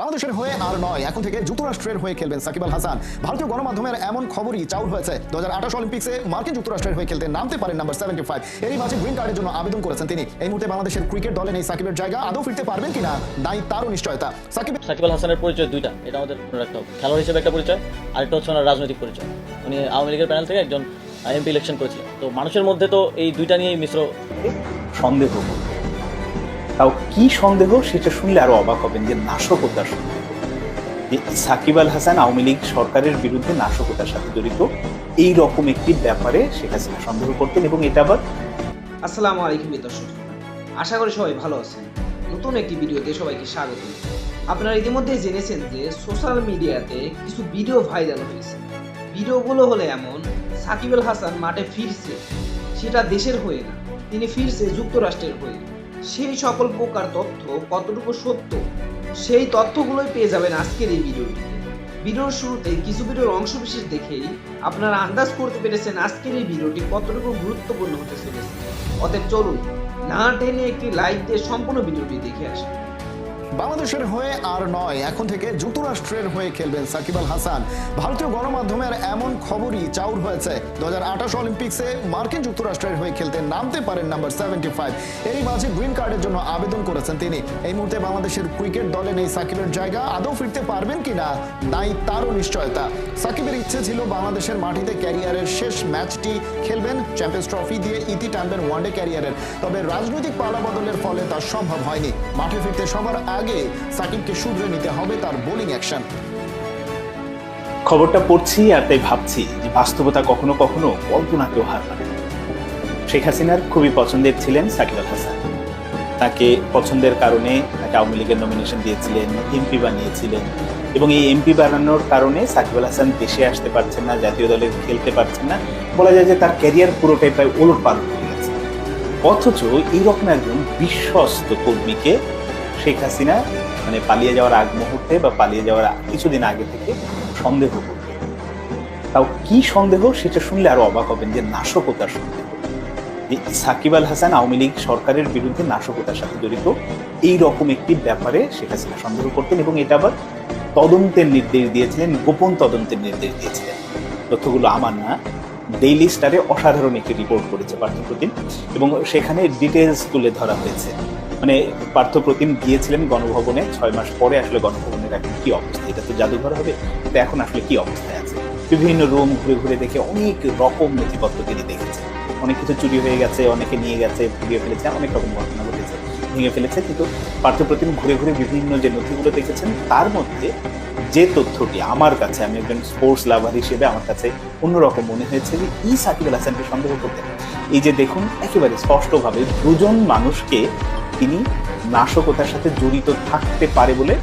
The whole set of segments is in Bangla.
বাংলাদেশের হয়ে আর নয়। এখন থেকে যুক্তরাষ্ট্রের হয়ে খেলবেন সাকিব আল হাসান। ভারতীয় গণমাধ্যমের এমন খবরই চাউর হয়েছে। দু হাজার আঠাশ অলিম্পিক্সে মার্কিন যুক্তরাষ্ট্রের হয়ে খেলতে নামতে পারেন নাম্বার সেভেন্টি ফাইভ। এরই মাঝে গ্রিন কার্ডের জন্য আবেদন করেছেন তিনি। এই মুহূর্তে বাংলাদেশের ক্রিকেট দলে নেই সাকিবের জায়গা। আদৌ ফিরতে পারবেন কিনা নাই তারও নিশ্চয়তা। সাকিব সাকিব আল হাসানের পরিচয় দুইটা। এটা আমাদের মনে রাখতে হবে। খেলোয়াড় হিসেবে একটা পরিচয় আরেকটা হচ্ছে ওনার রাজনৈতিক পরিচয়। উনি আওয়ামী লীগের প্যানেল থেকে একজন এমপি ইলেকশন করেছিলেন। তো মানুষের মধ্যে তো এই দুইটা নিয়েই মিশ্র সন্দেহ। তাও কি সন্দেহ সেটা শুনলে আরও অবাক হবেন যে নাশকতার সন্দেহ যে সাকিব আল হাসান আওয়ামী লীগ সরকারের বিরুদ্ধে নাশকতার সাথে জড়িত, এই রকম একটি ব্যাপারে শেখ হাসিনা সন্দেহ করতেন এবং এটা আবার আসসালামু আলাইকুম দর্শক, আশা করি সবাই ভালো আছেন। নতুন একটি ভিডিওতে সবাইকে স্বাগত। আপনারা ইতিমধ্যেই জেনেছেন যে সোশ্যাল মিডিয়াতে কিছু ভিডিও ভাইরাল হয়েছে। ভিডিওগুলো হলো এমন, সাকিব আল হাসান মাঠে ফিরছে, সেটা দেশের হয়ে না, তিনি ফিরছে যুক্তরাষ্ট্রের হয়ে। সেই সকল প্রকার তথ্য কতটুকু সত্য, সেই তথ্যগুলোই পেয়ে যাবেন আজকের এই ভিডিওটিতে। ভিডিওর শুরুতে কিছু ভিডিওর অংশ বিশেষ দেখেই আপনারা আন্দাজ করতে পেরেছেন আজকের এই ভিডিওটি কতটুকু গুরুত্বপূর্ণ হতে চলেছে। অতএব চলুন, না টেনে একটি লাইক দিয়ে সম্পূর্ণ ভিডিওটি দেখে আসুন বাংলাদেশের হয়ে আর নয়, এখন থেকে যুক্তরাষ্ট্রের হয়ে খেলবেন সাকিব আল হাসান। ভারতীয় গণমাধ্যমের এমন খবরই চাউর হয়েছে। দু হাজার আঠাশ অলিম্পিক্সে মার্কিন যুক্তরাষ্ট্রের হয়ে খেলতে নামতে পারেন নাম্বার সেভেন্টি ফাইভ। এরই মাঝে গ্রিন কার্ডের জন্য আবেদন করেছেন তিনি। এই মুহূর্তে বাংলাদেশের ক্রিকেট দলে নেই সাকিবের জায়গা। আদৌ ফিরতে পারবেন কিনা, নাই তারও নিশ্চয়তা। সাকিবের ইচ্ছে ছিল বাংলাদেশের মাটিতে ক্যারিয়ারের শেষ ম্যাচটি খেলবেন। চ্যাম্পিয়ন্স ট্রফি দিয়ে ইতি টানবেন ওয়ানডে ক্যারিয়ারের। তবে রাজনৈতিক পালাবদলের ফলে তা সম্ভব হয়নি। মাঠে ফিরতে সবার আগে সাকিবকে শুধরে নিতে হবে তার বোলিং অ্যাকশন। খবরটা পড়ছি আর তাই ভাবছি যে বাস্তবতা কখনো কখনো কল্পনাকেও হার মানে শেখ হাসিনার খুবই পছন্দের ছিলেন সাকিব আল হাসান। তাকে পছন্দের কারণে তাকে আওয়ামী লীগের নমিনেশন দিয়েছিলেন এমপি বানিয়েছিলেন এবং এই এমপি বানানোর কারণে সাকিব আল হাসান দেশে আসতে পারছেন না, জাতীয় দলে খেলতে পারছেন না। বলা যায় যে তার ক্যারিয়ার পুরোটাই প্রায় ওলট পালট হয়ে গেছে। অথচ এইরকম একজন বিশ্বস্ত কর্মীকে শেখ হাসিনা মানে পালিয়ে যাওয়ার আগ মুহূর্তে বা পালিয়ে যাওয়ার কিছুদিন আগে থেকে সন্দেহ করবে। তাও কি সন্দেহ সেটা শুনলে আরও অবাক হবেন যে নাশকতার সন্দেহ। যে সাকিব আল হাসান আওয়ামী লীগ সরকারের বিরুদ্ধে নাশকতার সাথে জড়িত, এই রকম একটি ব্যাপারে শেখ হাসিনা সন্দেহ করতেন এবং এটা আবার তদন্তের নির্দেশ দিয়েছিলেন, গোপন তদন্তের নির্দেশ দিয়েছিলেন। তথ্যগুলো আমার না ডেইলি স্টারে অসাধারণ একটি রিপোর্ট করেছে পার্থপ্রতিম এবং সেখানে ডিটেলস তুলে ধরা হয়েছে। মানে পার্থপ্রতিম গিয়েছিলেন গণভবনে ছয় মাস পরে আসলে গণভবনের এখন কি অবস্থা? এটা তো জাদুঘর হবে, তো এখন আসলে কি অবস্থায় আছে? বিভিন্ন রুম ঘুরে ঘুরে দেখে অনেক রকম নথিপত্র তিনি দেখেছেন। অনেক কিছু চুরি হয়ে গেছে, অনেকে নিয়ে গেছে পুড়িয়ে ফেলেছে, অনেক রকম ঘটনা ঘটেছে, ভেঙে ফেলেছে। কিন্তু পার্থপ্রতিম ঘুরে ঘুরে বিভিন্ন যে নথিগুলো দেখেছেন, তার মধ্যে যে তথ্যটি আমার কাছে, আমি একজন স্পোর্টস লাভার হিসেবে আমার কাছে অন্যরকম মনে হয়েছে যে ই সাকিব আল হাসানকে সন্দেহ করতেন এই যে দেখুন, একেবারে স্পষ্টভাবে দুজন মানুষকে তিনি নাশকতার সাথে জড়িত থাকতে পারে বলে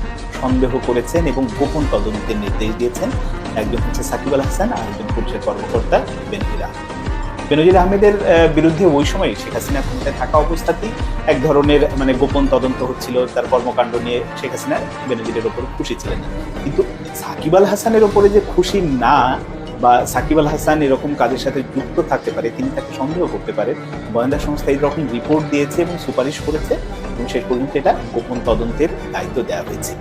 সন্দেহ করেছেন এবং গোপন তদন্তের নির্দেশ দিয়েছেন। একজন হচ্ছে সাকিব আল হাসান আর একজন পুলিশের কর্মকর্তা বেনজির বেনজির আহমেদের বিরুদ্ধে ওই সময় শেখ হাসিনা ক্ষমতায় থাকা অবস্থাতেই এক ধরনের মানে গোপন তদন্ত হচ্ছিল তার কর্মকাণ্ড নিয়ে শেখ হাসিনা বেনজিরের ওপর খুশি ছিলেন। কিন্তু সাকিব আল হাসানের ওপরে যে খুশি না বা সাকিব আল হাসান এরকম কাজের সাথে যুক্ত থাকতে পারে, তিনি তাকে সন্দেহ করতে পারে। গোয়েন্দা সংস্থা এইরকম রিপোর্ট দিয়েছে এবং সুপারিশ করেছে এবং শেষ পর্যন্ত এটা গোপন তদন্তের দায়িত্ব দেওয়া হয়েছে।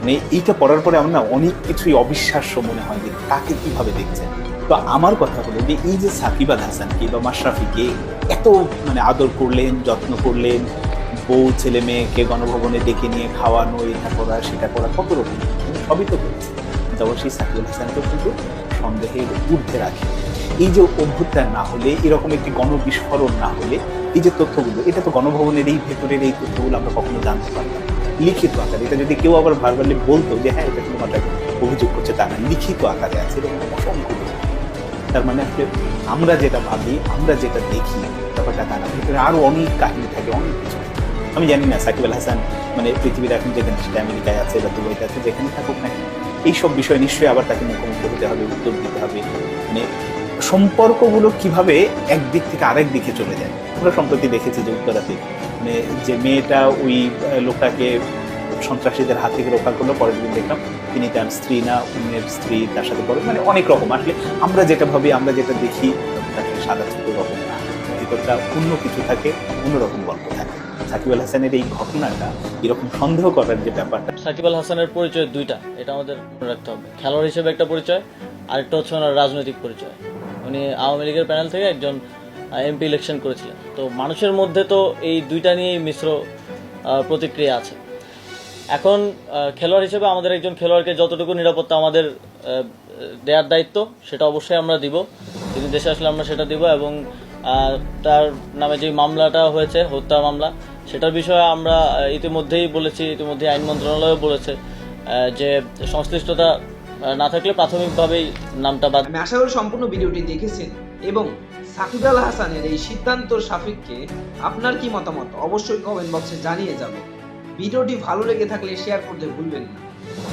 মানে এইটা পড়ার পরে আমার না অনেক কিছুই অবিশ্বাস্য মনে হয় যে কাকে কীভাবে দেখছেন। তো আমার কথা হলো যে এই যে সাকিব আল হাসানকে বা মাশরাফিকে এত মানে আদর করলেন, যত্ন করলেন, বউ, ছেলে, মেয়েকে গণভবনে ডেকে নিয়ে খাওয়ানো, এটা করা, সেটা করা কত রকম? সবই তো করেছে। আবার সেই সাকিব আল হাসানকেও কিন্তু সন্দেহের ঊর্ধ্বে রাখে। এই যে অভ্যুত্থান না হলে, এরকম একটি গণবিস্ফোরণ না হলে, এই যে তথ্যগুলো, এটা তো গণভবনের এই ভেতরের এই তথ্যগুলো আমরা কখনো জানতে পারতাম। লিখিত আকারে, এটা যদি কেউ আবার ভার্বালি বলতো যে হ্যাঁ এটা তোমার অভিযোগ করছে, তা না, লিখিত আকারে আছে, এরকম অসংখ্য তার মানে আসলে আমরা যেটা ভাবি, আমরা যেটা দেখি, ব্যাপারটা তা না। ভিতরে আরও অনেক কাহিনী থাকে, অনেক কিছু। আমি জানি না, সাকিব আল হাসান মানে পৃথিবীর এখন যেখানে সেটা আমেরিকায় আছে বা দুবাইতে আছে, যেখানে থাকুক না এইসব বিষয় নিশ্চয়ই আবার তাকে মুখোমুখি হতে হবে, উত্তর দিতে হবে। মানে সম্পর্কগুলো কীভাবে একদিক থেকে আরেক দিকে চলে যায়। আমরা সম্প্রতি দেখেছি যে উত্তরাতে মানে যে মেয়েটা ওই লোকটাকে সন্ত্রাসীদের হাত থেকে রক্ষা করল, পরের দিন দেখলাম তিনি তার স্ত্রী না, অন্যের স্ত্রী তার সাথে পরে মানে অনেক রকম। আসলে আমরা যেটা ভাবি, আমরা যেটা দেখি, তাকে সাদা ছোট রকম না। ভিতরটা অন্য কিছু থাকে, অন্যরকম গল্প থাকে। সাকিব আল হাসানের এই ঘটনাটা এরকম সন্দেহ করার যে ব্যাপারটা। সাকিব আল হাসানের পরিচয় দুইটা, এটা আমাদের মনে রাখতে হবে। খেলোয়াড় হিসেবে একটা পরিচয়, আরেকটা হচ্ছে ওনার রাজনৈতিক পরিচয়। উনি আওয়ামী লীগের প্যানেল থেকে একজন এমপি ইলেকশন করেছিলেন। তো মানুষের মধ্যে তো এই দুইটা নিয়েই মিশ্র প্রতিক্রিয়া আছে। এখন খেলোয়াড় হিসেবে আমাদের একজন খেলোয়াড়কে যতটুকু নিরাপত্তা আমাদের দেওয়ার দায়িত্ব, সেটা অবশ্যই আমরা দিব। তিনি দেশে আসলে আমরা সেটা দিব এবং তার নামে যে মামলাটা হয়েছে, হত্যা মামলা, সেটার বিষয়ে আমরা ইতিমধ্যেই বলেছি ইতিমধ্যে আইন মন্ত্রণালয়ও বলেছে যে সংশ্লিষ্টতা না থাকলে প্রাথমিকভাবেই নামটা বাদ আমি আশা করি সম্পূর্ণ ভিডিওটি দেখেছেন এবং সাকিব আল হাসানের এই সিদ্ধান্ত সাপেক্ষে আপনার কি মতামত? অবশ্যই কমেন্ট বক্সে জানিয়ে যাবেন। ভিডিওটি ভালো লেগে থাকলে শেয়ার করতে ভুলবেন না।